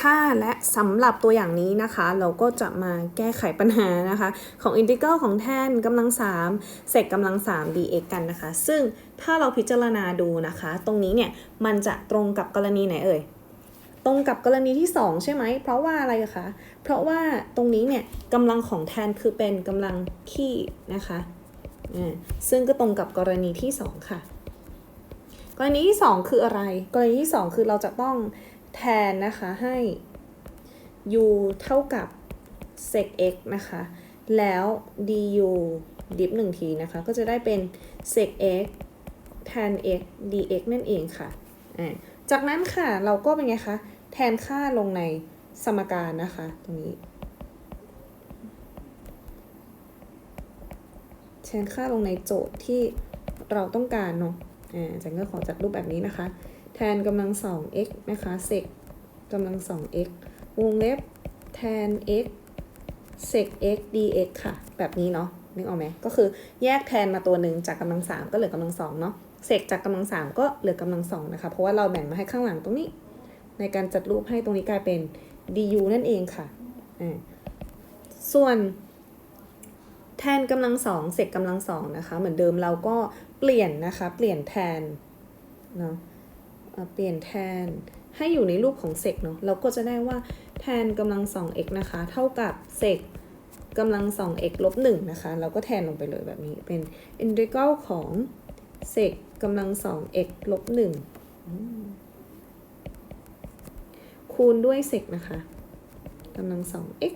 ค่ะและสำหรับตัวอย่างนี้นะคะ เราก็จะมาแก้ไขปัญหานะคะ ของอินทิกรัลของแทนกำลัง3เศษกำลัง 3 dx กันนะคะ ซึ่งถ้าเราพิจารณาดูนะคะ ตรงนี้เนี่ยมันจะตรงกับกรณีไหนเอ่ยตรงกับกรณีที่ 2 ใช่ไหม เพราะว่าอะไรคะ เพราะว่าตรงนี้เนี่ยกำลังของแทนคือเป็นกำลังขี้นะคะอ่าซึ่งก็ตรงกับกรณีที่ 2 ค่ะ กรณีที่ 2 คืออะไร กรณีที่ 2 คือเราจะต้อง แทนนะคะให้ u เท่ากับ sec x นะคะ แล้ว du ดิฟหนึ่งทีนะคะ ก็จะได้เป็น sec x tan x dx นั่นเองค่ะอ่าจากนั้นค่ะเราก็เป็นไงคะ แทนค่าลงในสมการนะคะ ตรงนี้ แทนค่าลงในโจทย์ที่เราต้องการเนาะอ่าอาจารย์ก็ขอจัดรูปแบบนี้นะคะ แทนกำลังสอง x นะคะ sec กำลังสอง x วงเล็บแทน x sec x dx ค่ะ แบบนี้เนาะนึกออกไหมก็คือแยกแทนมาตัวหนึ่งจากกำลังสามก็เหลือกำลังสองเนาะ sec จากกำลังสามก็เหลือกำลังสองนะคะ เพราะว่าเราแบ่งมาให้ข้างหลังตรงนี้ ในการจัดรูปให้ตรงนี้กลายเป็น du นั่นเองค่ะอ่าส่วนแทนกำลังสองเสกกำลังสองนะคะ เหมือนเดิมเราก็เปลี่ยนนะคะ เปลี่ยนแทนเนาะ เปลี่ยนแทนให้อยู่ในรูปของเสกเนาะเราก็จะได้ว่าแทนกำลังสอง x นะคะ เท่ากับเสกกำลังสอง x ลบหนึ่งนะคะ เราก็แทนลงไปเลยแบบนี้เป็นอินทิกรัลของเสกกำลังสอง x ลบหนึ่งคูณด้วยเสกนะคะกำลังสอง x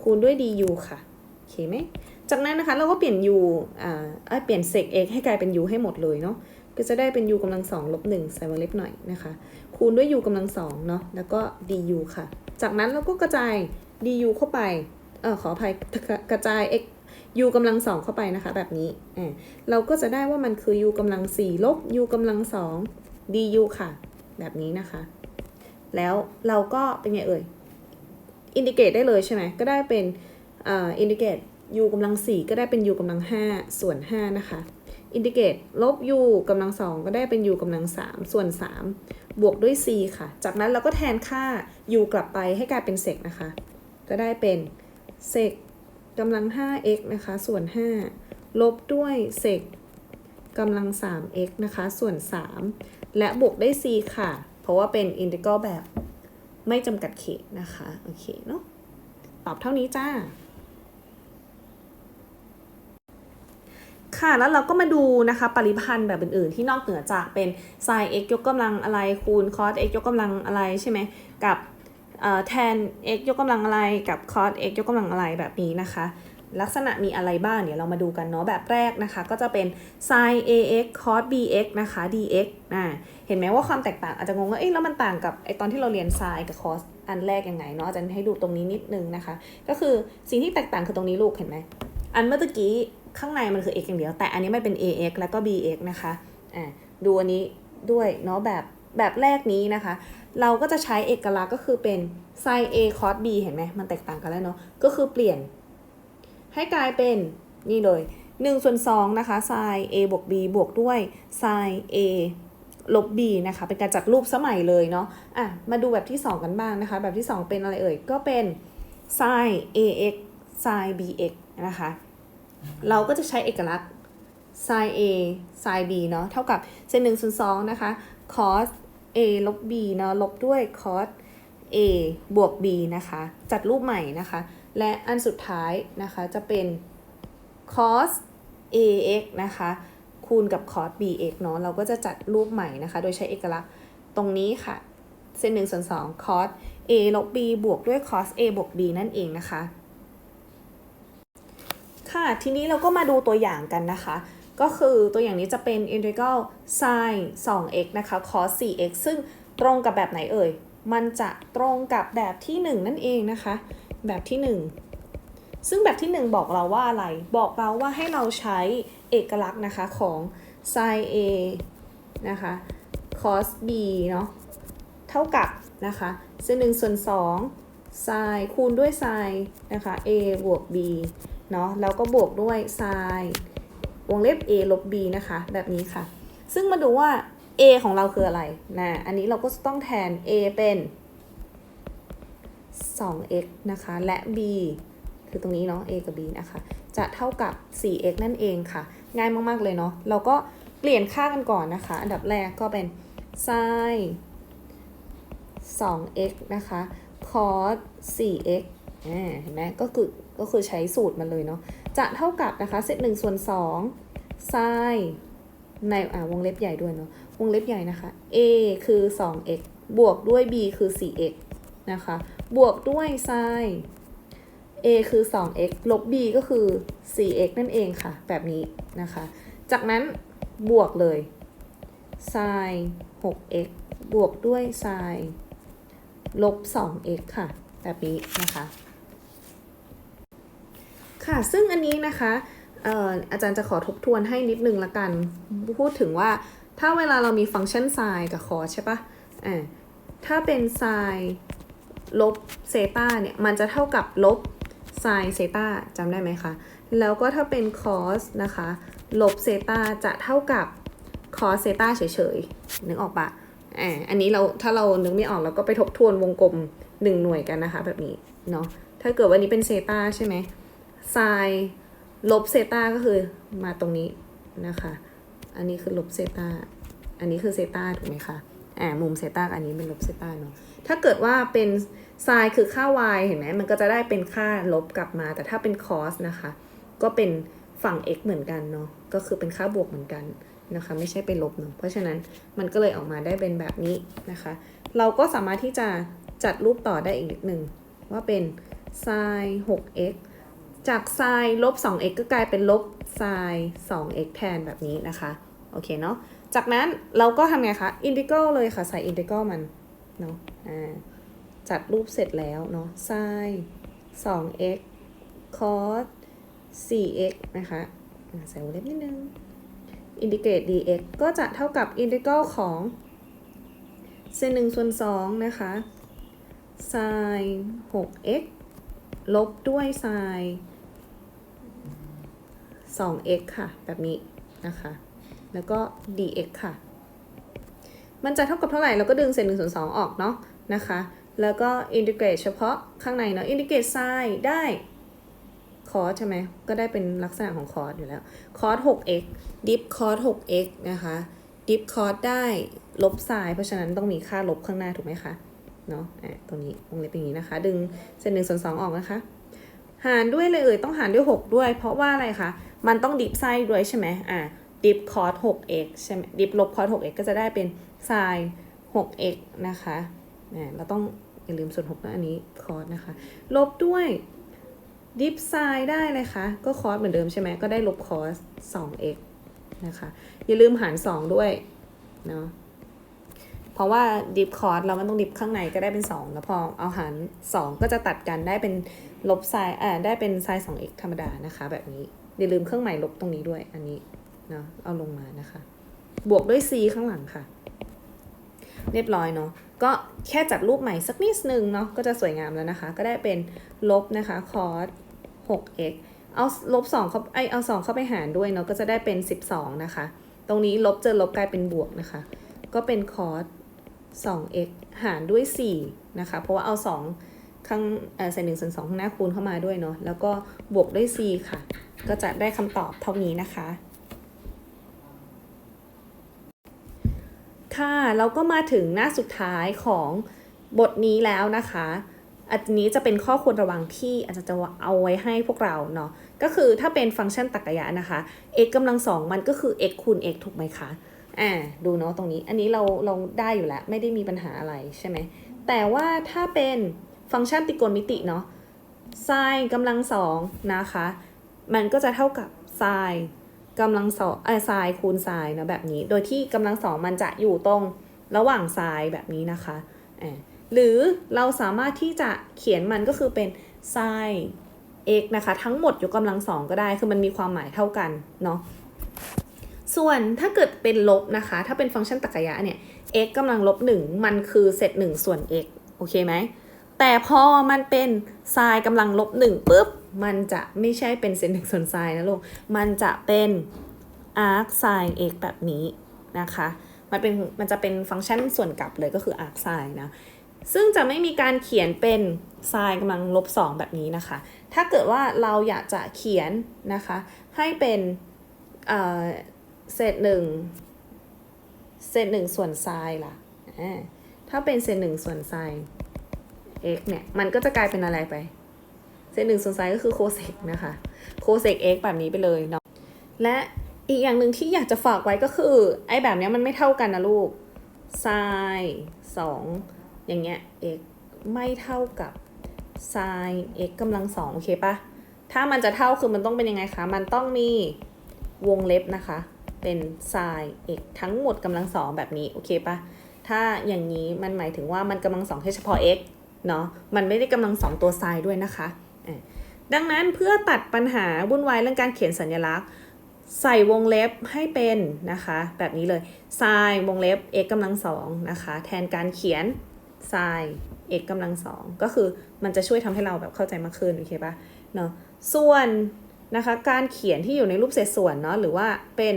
คูณด้วย du ค่ะ โอเคไหม จากนั้นนะคะเราก็เปลี่ยน u อ่าเปลี่ยน sec x ให้กลายเป็น u ให้หมดเลยเนาะ ก็จะได้เป็น u กำลังสองลบหนึ่งใส่วงเล็บหน่อยนะคะ คูณด้วย u กำลังสองเนาะแล้วก็ du ค่ะ จากนั้นเราก็กระจาย du เข้าไปเออขออภัยกระจาย x u กำลังสองเข้าไปนะคะ แบบนี้อ่าเราก็จะได้ว่ามันคือ u กำลังสี่ลบ u กำลังสอง du ค่ะ แบบนี้นะคะ แล้วเราก็เป็นไงเอ่ยอินดิเกตได้เลยใช่ไหมก็ได้เป็นอ่าอินดิเกต u กำลังสี่ก็ได้เป็น u กำลังห้าส่วนห้านะคะ อินดิเกรตลบ u กำลังสองก็ได้เป็น u กำลังสามส่วนสามบวกด้วย c ค่ะ จากนั้นเราก็แทนค่า u กลับไปให้กลายเป็นเศษนะคะ ก็ได้เป็นเศษกำลัง 5x นะคะ ส่วน 5 ลบด้วยเศษกำลัง 3x นะคะ ส่วน 3 และบวกด้วย c ค่ะ เพราะว่าเป็นอินทิกรัลแบบไม่จำกัดเขตนะคะ โอเคเนาะตอบเท่านี้จ้า ค่ะ แล้วเราก็มาดูนะคะปริพันธ์แบบอื่น ๆ ที่นอกเหนือจากเป็น sin x ยกกำลังอะไรคูณ cos x ยกกำลังอะไรใช่ไหมกับเอ่อ tan x ยกกำลังอะไรกับ cos x ยกกำลังอะไรแบบนี้นะคะ ลักษณะมีอะไรบ้างเดี๋ยวเรามาดูกันเนาะแบบแรกนะคะ ก็จะเป็น sin ax cos bx นะคะ dx อ่าเห็นไหมว่าความแตกต่างอาจจะงงว่าเอ๊ะแล้วมันต่างกับไอตอนที่เราเรียน sin กับ cos อันแรกยังไงเนาะอาจารย์ให้ดูตรงนี้นิดนึงนะคะ ก็คือสิ่งที่แตกต่างคือตรงนี้ลูกเห็นไหมอันเมื่อกี้ ข้างในมันคือ x อย่างเดียว แต่อันนี้มันเป็น ax แล้วก็ bx นะคะอ่าดูอันนี้ด้วยเนาะแบบแบบแรกนี้นะคะ เราก็จะใช้เอกลักษณ์ก็คือเป็น sin a cos b เห็นไหมมันแตกต่างกันแล้วเนาะก็คือเปลี่ยน ให้กลายเป็นนี่เลย1ส่วน2นะคะ sin a บวก b บวกด้วย sin a ลบ b นะคะ เป็นการจัดรูปสมัยเลยเนาะอะมาดูแบบที่ 2 กันบ้างนะคะ แบบที่ 2 เป็นอะไรเอ่ย ก็เป็น sin ax sin bx นะคะ เราก็จะใช้เอกลักษณ์ sin a sin b เนาะเท่ากับเศษหนึ่งส่วนสองนะคะ cos a ลบ b เนาะลบด้วย cos a บวก b นะคะ จัดรูปใหม่นะคะ และอันสุดท้ายนะคะจะเป็น cos ax นะคะ คูณกับ cos bx เนาะเราก็จะจัดรูปใหม่นะคะ โดยใช้เอกลักษณ์ตรงนี้ค่ะ เส้นหนึ่งส่วนสอง cos a ลบ b บวกด้วย cos a บวก b นั่นเองนะคะ ค่ะทีนี้เราก็มาดูตัวอย่างกันนะคะ ก็คือตัวอย่างนี้จะเป็น integral sin 2x นะคะ cos 4x ซึ่งตรงกับแบบไหนเอ่ย มันจะตรงกับแบบที่ 1 นั่นเองนะคะ แบบที่ 1 ซึ่งแบบที่ 1 บอกเราว่าอะไร บอกเราว่าให้เราใช้เอกลักษณ์นะคะของ sin a นะคะ cos b เนาะเท่ากับนะคะเส้นหนึ่งส่วนสองไซน์คูณด้วยไซน์นะคะ a บวก b เนาะแล้วก็บวกด้วยไซน์วงเล็บ a ลบ b นะคะ แบบนี้ค่ะ ซึ่งมาดูว่า a ของเราคืออะไรนะอันนี้เราก็ต้องแทน a เป็น 2x นะคะ และ b คือตรงนี้เนาะ a กับ b นะคะ จะเท่ากับ 4x นั่นเองค่ะ ง่ายมาก ๆ เลยเนาะ เราก็เปลี่ยนค่ากันก่อนนะคะ อันดับแรกก็เป็น sin 2x นะคะ cos 4x อ่าเห็นไหมก็คือ ก็คือใช้สูตรมันเลยเนาะจะเท่ากับนะคะเศษ1ส่วน2 sin ในอ่าวงเล็บใหญ่ด้วยเนาะวงเล็บใหญ่นะคะ a คือ 2x บวกด้วย b คือ 4x นะคะ บวกด้วย sin a คือ 2x ลบ b ก็คือ 4x นั่นเองค่ะ แบบนี้นะคะ จากนั้นบวกเลย sin 6x บวกด้วย sin ลบ 2x ค่ะ แบบนี้นะคะ ค่ะซึ่งอันนี้นะคะอออาจารย์จะขอทบทวนให้นิดนึงละกัน พูดถึงว่าถ้าเวลาเรามีฟังก์ชัน sin กับ cos ใช่ปะอ่าถ้าเป็น sin ลบเซตาเนี่ย มันจะเท่ากับลบ sin เซตาจำได้ไหมคะ แล้วก็ถ้าเป็น cos นะคะ ลบเซตาจะเท่ากับ cos เซตาเฉยๆ นึกออกปะอ่าอันนี้เราถ้าเรานึกไม่ออกเราก็ไปทบทวนวงกลม 1 หน่วยกันนะคะ แบบนี้เนาะถ้าเกิดวันนี้เป็นเซตาใช่ไหม sin ลบเซตาก็คือมาตรงนี้นะคะ อันนี้คือลบเซตาอันนี้คือเซตาถูกไหมคะอ่ามุมเซตาอันนี้เป็นลบเซตาเนาะ ถ้าเกิดว่าเป็น sin คือค่า y เห็นไหมมันก็จะได้เป็นค่าลบกลับมา แต่ถ้าเป็น cos นะคะ ก็เป็นฝั่ง x เหมือนกันเนาะ ก็คือเป็นค่าบวกเหมือนกันนะคะ ไม่ใช่เป็นลบเนาะ เพราะฉะนั้นมันก็เลยออกมาได้เป็นแบบนี้นะคะ เราก็สามารถที่จะจัดรูปต่อได้อีกนิดหนึ่งว่าเป็น sin 6x จาก sin ลบ 2x ก็กลายเป็นลบ sin 2x แทนแบบนี้นะคะ โอเคเนาะ จากนั้นเราก็ทำไงคะ อินทิก a l เลยค่ะ ใส่อินทิก a l มัน เนาะ อ่า จัดรูปเสร็จแล้วเนาะ sin 2x cos 4x นะคะใส่วงเล็บนิดนึง อินทิเกรต dx ก็จะเท่ากับอินทิก a l ของเศษ1ส่วน2นะคะ sin 6x ลบด้วย sin 2x ค่ะ แบบนี้นะคะ แล้วก็ dx ค่ะ มันจะเท่ากับเท่าไหร่ เราก็ดึงเศษ1ส่วน2ออกเนาะนะคะ แล้วก็อินทิเกรตเฉพาะข้างในเนาะ อินทิเกรต sin ได้คอสใช่ไหม ก็ได้เป็นลักษณะของคอสอยู่แล้ว คอส 6x ดิฟคอส 6x นะคะ ดิฟคอสได้ลบ sin เพราะฉะนั้นต้องมีค่าลบข้างหน้าถูกไหมคะ เนาะอะตรงนี้วงเล็บอย่างนี้นะคะ ดึงเศษหนึ่งส่วนสองออกนะคะ หารด้วยเลยเอ่ยต้องหารด้วย 6 ด้วย เพราะว่าอะไรคะ มันต้องดิฟไส้ด้วยใช่ไหมอะดิฟคอส 6x ใช่ไหมดิฟลบคอส 6x ก็จะได้เป็น sin 6x นะคะอะเราต้องอย่าลืมส่วน6นะอันนี้คอสนะคะ ลบด้วยดิฟไซได้เลยคะก็คอสเหมือนเดิมใช่ไหมก็ได้ลบคอส 2x นะคะ อย่าลืมหาร 2 ด้วยเนาะเพราะว่าดิฟคอร์สเรามันต้องดิฟข้างในก็ได้เป็น 2 แล้วพอเอาหาร 2 ก็จะตัดกันได้เป็นลบไซน์อ่าได้เป็นไซน์ 2x ธรรมดานะคะแบบนี้ อย่าลืมเครื่องหมายลบตรงนี้ด้วยอันนี้เนาะเอาลงมานะคะ บวกด้วย c ข้างหลังค่ะ เรียบร้อยเนาะก็แค่จัดรูปใหม่สักนิดนึงเนาะก็จะสวยงามแล้วนะคะ ก็ได้เป็นลบนะคะคอส 6x เอาลบ2เข้าไอเอา2เข้าไปหารด้วยเนาะก็จะได้เป็น 12 นะคะ ตรงนี้ลบเจอลบกลายเป็นบวกนะคะ ก็เป็นคอส 2x หารด้วย 4 นะคะ เพราะว่าเอา 2 ข้างเอ่อใส่1ส่วน2ข้างหน้าคูณเข้ามาด้วยเนาะแล้วก็บวกด้วย c ค่ะ ก็จะได้คำตอบเท่านี้นะคะ ค่ะเราก็มาถึงหน้าสุดท้ายของบทนี้แล้วนะคะอันนี้จะเป็นข้อควรระวังที่อาจารย์จะเอาไว้ให้พวกเราเนาะก็คือถ้าเป็นฟังก์ชันตรรกะนะคะ x กำลังสองมันก็คือ x คูณ x ถูกไหมคะอ่าดูเนาะตรงนี้อันนี้เราเราได้อยู่แล้ว ไม่ได้มีปัญหาอะไรใช่ไหมแต่ว่าถ้าเป็น ฟังก์ชันตริโกณมิติเนาะ sin กำลังสองนะคะ มันก็จะเท่ากับ sin กำลังสองเออ sin คูณ sin นะแบบนี้ โดยที่กำลังสองมันจะอยู่ตรงระหว่าง sin แบบนี้นะคะอ่าหรือเราสามารถที่จะเขียนมันก็คือเป็น sin x นะคะ ทั้งหมดยกกำลังสองก็ได้ คือมันมีความหมายเท่ากันเนาะส่วนถ้าเกิดเป็นลบนะคะ ถ้าเป็นฟังก์ชันตรรกะเนี่ย x กำลังลบ1มันคือเศษ1ส่วน x โอเคไหม แต่พอมันเป็น sin กำลังลบ1ปุ๊บ มันจะไม่ใช่เป็นเศษ1ส่วน sin นะลูก มันจะเป็น arc sin x แบบนี้นะคะ มันเป็นมันจะเป็นฟังก์ชันส่วนกลับเลยก็คือ arc sin นะ ซึ่งจะไม่มีการเขียนเป็น sin กำลังลบ2แบบนี้นะคะ ถ้าเกิดว่าเราอยากจะเขียนนะคะ ให้เป็นเศษหนึ่งเศษหนึ่งส่วน sin ล่ะอ่าถ้าเป็นเศษหนึ่งส่วน sin x เนี่ย มันก็จะกลายเป็นอะไรไป เศษหนึ่งส่วน sin ก็คือ cosec นะคะ cosec x แบบนี้ไปเลยเนาะ และอีกอย่างหนึ่งที่อยากจะฝากไว้ก็คือ ไอ้แบบนี้มันไม่เท่ากันนะลูก sin 2อย่างเงี้ย x ไม่เท่ากับ sin x กำลังสองโอเคปะถ้ามันจะเท่าคือมันต้องเป็นยังไงคะ มันต้องมีวงเล็บนะคะ เป็น sin x ทั้งหมดกำลังสองแบบนี้ โอเคปะถ้าอย่างนี้มันหมายถึงว่ามันกำลังสองแค่เฉพาะ x เนาะมันไม่ได้กำลังสองตัว sin ด้วยนะคะอะดังนั้นเพื่อตัดปัญหาวุ่นวายเรื่องการเขียนสัญลักษณ์ ใส่วงเล็บให้เป็นนะคะ แบบนี้เลย sin วงเล็บ x กำลังสองนะคะ แทนการเขียน sin x กำลังสองก็คือมันจะช่วยทำให้เราแบบเข้าใจมากขึ้นโอเคปะเนาะส่วนนะคะการเขียนที่อยู่ในรูปเศษส่วนเนาะหรือว่าเป็น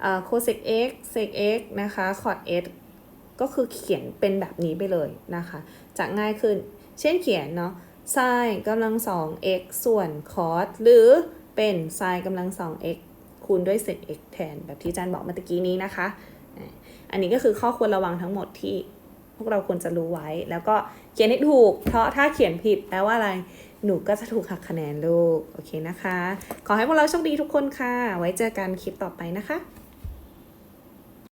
เอ่อ cosec x sec x นะคะ cot x ก็คือเขียนเป็นแบบนี้ไปเลยนะคะ จะง่ายขึ้น เช่นเขียนเนาะ sin กำลังสอง x ส่วน cos หรือเป็น sin กำลังสอง x คูณด้วย sec x แทน แบบที่อาจารย์บอกเมื่อกี้นี้นะคะอะอันนี้ก็คือข้อควรระวังทั้งหมดที่พวกเราควรจะรู้ไว้ แล้วก็เขียนให้ถูก เพราะถ้าเขียนผิดแปลว่าอะไร หนูก็จะถูกหักคะแนนลูก โอเคนะคะ ขอให้พวกเราโชคดีทุกคนค่ะ ไว้เจอกันคลิปต่อไปนะคะ